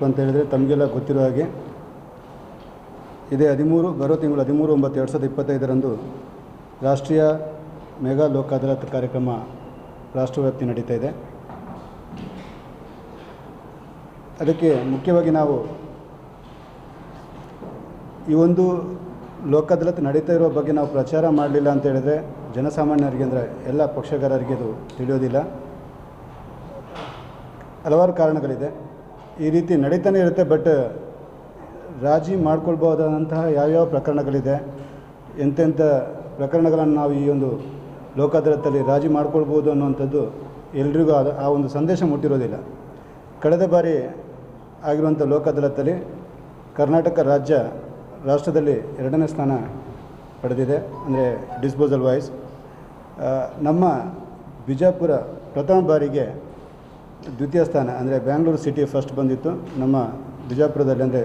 ಏನಪ್ಪ ಅಂತ ಹೇಳಿದರೆ ತಮಗೆಲ್ಲ ಗೊತ್ತಿರೋ ಹಾಗೆ ಇದೇ ಹದಿಮೂರು, ಬರೋ ತಿಂಗಳು ಹದಿಮೂರು, ಒಂಬತ್ತು, ಎರಡು ಸಾವಿರದ ಇಪ್ಪತ್ತೈದರಂದು ರಾಷ್ಟ್ರೀಯ ಮೆಗಾ ಲೋಕ ಅದಾಲತ್ ಕಾರ್ಯಕ್ರಮ ರಾಷ್ಟ್ರವ್ಯಾಪ್ತಿ ನಡೀತಾ ಇದೆ. ಅದಕ್ಕೆ ಮುಖ್ಯವಾಗಿ ನಾವು ಈ ಒಂದು ಲೋಕ ನಡೀತಾ ಇರೋ ಬಗ್ಗೆ ನಾವು ಪ್ರಚಾರ ಮಾಡಲಿಲ್ಲ ಅಂತ ಹೇಳಿದ್ರೆ ಜನಸಾಮಾನ್ಯರಿಗೆ ಅಂದರೆ ಎಲ್ಲ ಪಕ್ಷಗಾರರಿಗೆ ಅದು ತಿಳಿಯೋದಿಲ್ಲ. ಹಲವಾರು ಕಾರಣಗಳಿದೆ. ಈ ರೀತಿ ನಡೀತಾನೆ ಇರುತ್ತೆ ಬಟ್ ರಾಜಿ ಮಾಡ್ಕೊಳ್ಬೋದಾದಂತಹ ಯಾವ್ಯಾವ ಪ್ರಕರಣಗಳಿದೆ ಎಂತೆಂಥ ಪ್ರಕರಣಗಳನ್ನು ನಾವು ಈ ಒಂದು ಲೋಕ ಅದಾಲತ್ತಲ್ಲಿ ರಾಜಿ ಮಾಡ್ಕೊಳ್ಬೋದು ಅನ್ನುವಂಥದ್ದು ಎಲ್ರಿಗೂ ಆ ಒಂದು ಸಂದೇಶ ಮುಟ್ಟಿರೋದಿಲ್ಲ. ಕಳೆದ ಬಾರಿ ಆಗಿರುವಂಥ ಲೋಕ ಕರ್ನಾಟಕ ರಾಜ್ಯ ರಾಷ್ಟ್ರದಲ್ಲಿ ಎರಡನೇ ಸ್ಥಾನ ಪಡೆದಿದೆ, ಅಂದರೆ ಡಿಸ್ಪೋಸಲ್ ವಾಯ್ಸ್ ನಮ್ಮ ಬಿಜಾಪುರ ಪ್ರಥಮ ಬಾರಿಗೆ ದ್ವಿತೀಯ ಸ್ಥಾನ, ಅಂದರೆ ಬ್ಯಾಂಗ್ಳೂರು ಸಿಟಿ ಫಸ್ಟ್ ಬಂದಿತ್ತು. ನಮ್ಮ ಬಿಜಾಪುರದಲ್ಲಿ, ಅಂದರೆ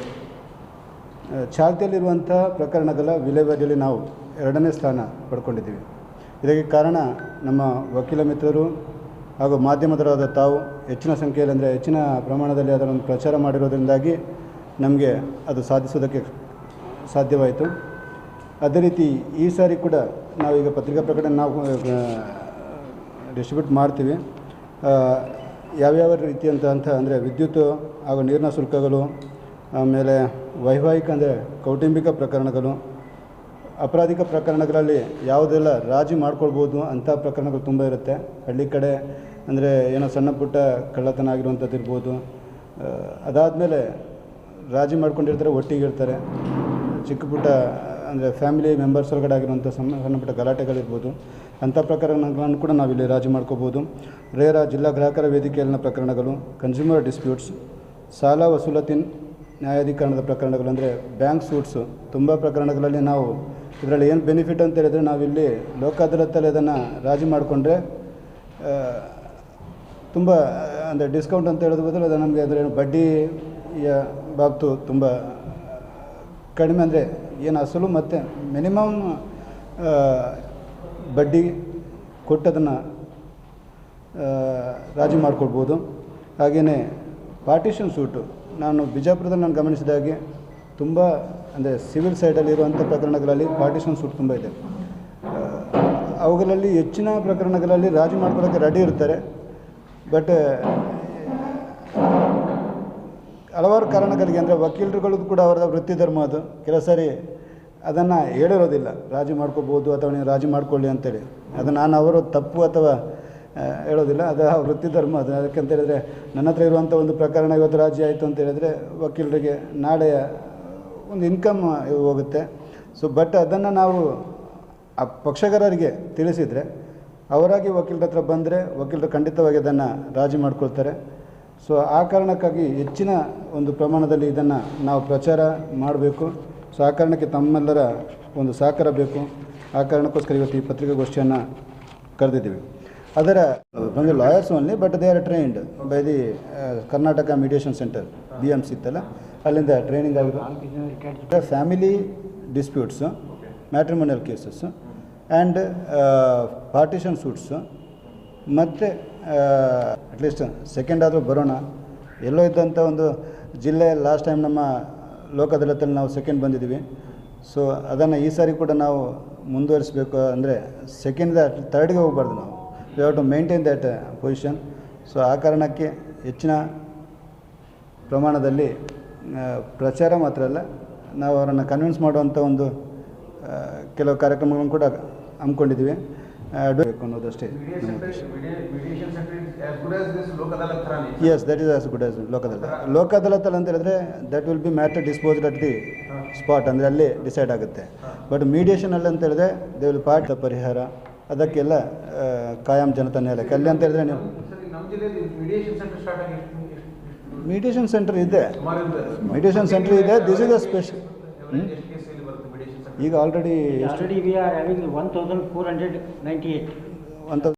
ಚಾಲ್ತಿಯಲ್ಲಿರುವಂಥ ಪ್ರಕರಣಗಳ ವಿಲೇವಾರಿಯಲ್ಲಿ ನಾವು ಎರಡನೇ ಸ್ಥಾನ ಪಡ್ಕೊಂಡಿದ್ದೀವಿ. ಇದಕ್ಕೆ ಕಾರಣ ನಮ್ಮ ವಕೀಲ ಮಿತ್ರರು ಹಾಗೂ ಮಾಧ್ಯಮದವರಾದ ತಾವು ಹೆಚ್ಚಿನ ಸಂಖ್ಯೆಯಲ್ಲಿ, ಅಂದರೆ ಹೆಚ್ಚಿನ ಪ್ರಮಾಣದಲ್ಲಿ ಅದನ್ನು ಪ್ರಚಾರ ಮಾಡಿರೋದ್ರಿಂದಾಗಿ ನಮಗೆ ಅದು ಸಾಧಿಸೋದಕ್ಕೆ ಸಾಧ್ಯವಾಯಿತು. ಅದೇ ರೀತಿ ಈ ಸಾರಿ ಕೂಡ ನಾವೀಗ ಪತ್ರಿಕಾ ಪ್ರಕಟಣೆ ನಾವು ಡಿಸ್ಟ್ರಿಬ್ಯೂಟ್ ಮಾಡ್ತೀವಿ. ಯಾವ್ಯಾವ ರೀತಿಯಂತ ಅಂತ ಅಂದರೆ ವಿದ್ಯುತ್ ಹಾಗೂ ನೀರಿನ ಶುಲ್ಕಗಳು, ಆಮೇಲೆ ವೈವಾಹಿಕ ಅಂದರೆ ಕೌಟುಂಬಿಕ ಪ್ರಕರಣಗಳು, ಅಪರಾಧಿಕ ಪ್ರಕರಣಗಳಲ್ಲಿ ಯಾವುದೆಲ್ಲ ರಾಜಿ ಮಾಡ್ಕೊಳ್ಬೋದು ಅಂಥ ಪ್ರಕರಣಗಳು ತುಂಬ ಇರುತ್ತೆ. ಹಳ್ಳಿ ಕಡೆ ಅಂದರೆ ಏನೋ ಸಣ್ಣ ಪುಟ್ಟ ಕಳ್ಳತನ ಆಗಿರುವಂಥದ್ದು ಇರ್ಬೋದು. ಅದಾದಮೇಲೆ ರಾಜಿ ಮಾಡ್ಕೊಂಡಿರ್ತಾರೆ, ಒಟ್ಟಿಗೆ ಇರ್ತಾರೆ. ಚಿಕ್ಕ ಪುಟ್ಟ ಅಂದರೆ ಫ್ಯಾಮಿಲಿ ಮೆಂಬರ್ಸ್ ಒಳಗಡೆ ಆಗಿರುವಂಥ ಸಣ್ಣ ಸಣ್ಣ ಪುಟ್ಟ ಗಲಾಟೆಗಳಿರ್ಬೋದು. ಅಂಥ ಪ್ರಕರಣಗಳನ್ನು ಕೂಡ ನಾವಿಲ್ಲಿ ರಾಜಿ ಮಾಡ್ಕೋಬೋದು. ರೇರಾ ಜಿಲ್ಲಾ ಗ್ರಾಹಕರ ವೇದಿಕೆಯಲ್ಲಿನ ಪ್ರಕರಣಗಳು ಕನ್ಸ್ಯೂಮರ್ ಡಿಸ್ಪ್ಯೂಟ್ಸ್ ಸಾಲ ವಸೂಲತಿ ನ್ಯಾಯಾಧೀಕರಣದ ಪ್ರಕರಣಗಳು ಅಂದರೆ ಬ್ಯಾಂಕ್ ಸೂಟ್ಸು ತುಂಬ ಪ್ರಕರಣಗಳಲ್ಲಿ ನಾವು ಇದರಲ್ಲಿ ಏನು ಬೆನಿಫಿಟ್ ಅಂತ ಹೇಳಿದರೆ ನಾವಿಲ್ಲಿ ಲೋಕ ಅದಾಲತ್ತಲ್ಲಿ ಅದನ್ನು ರಾಜಿ ಮಾಡಿಕೊಂಡ್ರೆ ತುಂಬ, ಅಂದರೆ ಡಿಸ್ಕೌಂಟ್ ಅಂತ ಹೇಳೋದ್ರ ಬದಲು ಅದು ನಮಗೆ ಅದರ ಬಡ್ಡಿಯ ಬಾಬ್ತು ತುಂಬ ಕಡಿಮೆ ಅಂದರೆ ಏನು ಅಸಲು ಮತ್ತು ಮಿನಿಮಮ್ ಬಡ್ಡಿ ಕೊಟ್ಟದನ್ನು ರಾಜಿ ಮಾಡಿಕೊಡ್ಬೋದು ಹಾಗೆಯೇ ಪಾರ್ಟಿಷನ್ ಸೂಟು. ನಾನು ಬಿಜಾಪುರದಲ್ಲಿ ನಾನು ಗಮನಿಸಿದ ಹಾಗೆ ತುಂಬ, ಅಂದರೆ ಸಿವಿಲ್ ಸೈಡಲ್ಲಿ ಇರುವಂಥ ಪ್ರಕರಣಗಳಲ್ಲಿ ಪಾರ್ಟಿಷನ್ ಸೂಟ್ ತುಂಬ ಇದೆ. ಅವುಗಳಲ್ಲಿ ಹೆಚ್ಚಿನ ಪ್ರಕರಣಗಳಲ್ಲಿ ರಾಜಿ ಮಾಡ್ಕೊಳ್ಳೋಕ್ಕೆ ರೆಡಿ ಇರ್ತಾರೆ. ಬಟ್ ಹಲವಾರು ಕಾರಣಗಳಿಗೆ, ಅಂದರೆ ವಕೀಲರುಗಳು ಕೂಡ ಅವರ ವೃತ್ತಿ ಧರ್ಮ ಅದು. ಕೆಲವು ಸಾರಿ ಅದನ್ನು ಹೇಳಿರೋದಿಲ್ಲ. ರಾಜಿ ಮಾಡ್ಕೋಬೋದು ಅಥವಾ ನೀವು ರಾಜಿ ಮಾಡ್ಕೊಳ್ಳಿ ಅಂತೇಳಿ. ಅದು ನಾನು ಅವರು ತಪ್ಪು ಅಥವಾ ಹೇಳೋದಿಲ್ಲ. ಅದು ವೃತ್ತಿ ಧರ್ಮ. ಅದು ಅಂತ ಹೇಳಿದ್ರೆ ನನ್ನ ಹತ್ರ ಇರುವಂಥ ಒಂದು ಪ್ರಕರಣ ಇವತ್ತು ರಾಜಿ ಆಯಿತು ಅಂತ ಹೇಳಿದ್ರೆ ವಕೀಲರಿಗೆ ನಾಳೆ ಒಂದು ಇನ್ಕಮ್ ಹೋಗುತ್ತೆ. ಸೊ ಬಟ್ ಅದನ್ನು ನಾವು ಆ ಪಕ್ಷಗಾರರಿಗೆ ತಿಳಿಸಿದರೆ, ಅವರಾಗಿ ವಕೀಲರ ಹತ್ರ ಬಂದರೆ ವಕೀಲರು ಖಂಡಿತವಾಗಿ ಅದನ್ನು ರಾಜಿ ಮಾಡ್ಕೊಳ್ತಾರೆ. ಸೊ ಆ ಕಾರಣಕ್ಕಾಗಿ ಹೆಚ್ಚಿನ ಒಂದು ಪ್ರಮಾಣದಲ್ಲಿ ಇದನ್ನು ನಾವು ಪ್ರಚಾರ ಮಾಡಬೇಕು. ಸೊ ಆ ತಮ್ಮೆಲ್ಲರ ಒಂದು ಸಹಕಾರ ಬೇಕು. ಆ ಕಾರಣಕ್ಕೋಸ್ಕರ ಇವತ್ತು ಈ ಪತ್ರಿಕಾಗೋಷ್ಠಿಯನ್ನು ಕರೆದಿದ್ದೀವಿ. ಅದರ ಬಂದು lawyers only but they are trained by the Karnataka mediation centre B M C ಇತ್ತಲ್ಲ, ಅಲ್ಲಿಂದ ಟ್ರೈನಿಂಗ್ ಆಗಿದೆ. Family disputes matrimonial cases and partition suits ಮತ್ತು ಅಟ್ಲೀಸ್ಟ್ ಸೆಕೆಂಡ್ ಆದರೂ ಬರೋಣ. ಎಲ್ಲೋ ಇದ್ದಂಥ ಒಂದು ಜಿಲ್ಲೆ ಲಾಸ್ಟ್ ಟೈಮ್ ನಮ್ಮ ಲೋಕ ನಾವು ಸೆಕೆಂಡ್ ಬಂದಿದ್ದೀವಿ. ಸೊ ಅದನ್ನು ಈ ಸಾರಿ ಕೂಡ ನಾವು ಮುಂದುವರಿಸಬೇಕು ಅಂದರೆ ಸೆಕೆಂಡ್ ತರ್ಡ್ಗೆ ಹೋಗಬಾರ್ದು ನಾವು. We have to maintain that position so ಆ ಕಾರಣಕ್ಕೆ ಹೆಚ್ಚಿನ ಪ್ರಮಾಣದಲ್ಲಿ ಪ್ರಚಾರ ಮಾತ್ರ ಅಲ್ಲ, ನಾವು ಅವರನ್ನು ಕನ್ವಿನ್ಸ್ ಮಾಡುವಂಥ ಒಂದು ಕೆಲವು ಕಾರ್ಯಕ್ರಮಗಳನ್ನು ಕೂಡ ಹಮ್ಮಿಕೊಂಡಿದ್ದೀವಿ. ಬೇಕು ಅನ್ನೋದಷ್ಟೇ. Yes that is as good as Lok Adalat Lok ಅದಾಲತಲ್ಲಿ ಅಂತ ಹೇಳಿದ್ರೆ that will be matter disposed at the spot ಅಂದರೆ ಅಲ್ಲಿ ಡಿಸೈಡ್ ಆಗುತ್ತೆ. ಬಟ್ ಮೀಡಿಯೇಷನಲ್ಲಿ ಅಂತ ಹೇಳಿದ್ರೆ ದೇ ವಿಲ್ ಪಾರ್ಟ್ ಪರಿಹಾರ. ಅದಕ್ಕೆಲ್ಲ ಕಾಯಂ ಜನತಾ ನ್ಯಾಯಾಲಯಕ್ಕೆ ಅಲ್ಲಿ ಅಂತ ಹೇಳಿದ್ರೆ ನೀವು ಮೀಡಿಯೇಷನ್ ಸೆಂಟರ್ ಇದೆ. ಮೀಡಿಯೇಷನ್ ಸೆಂಟರ್ ಇದೆ. ದಿಸ್ ಇಸ್ ಅ ಸ್ಪೆಷಲ್ ಈಗ already already we are having one thousand four hundred ninety eight one thousand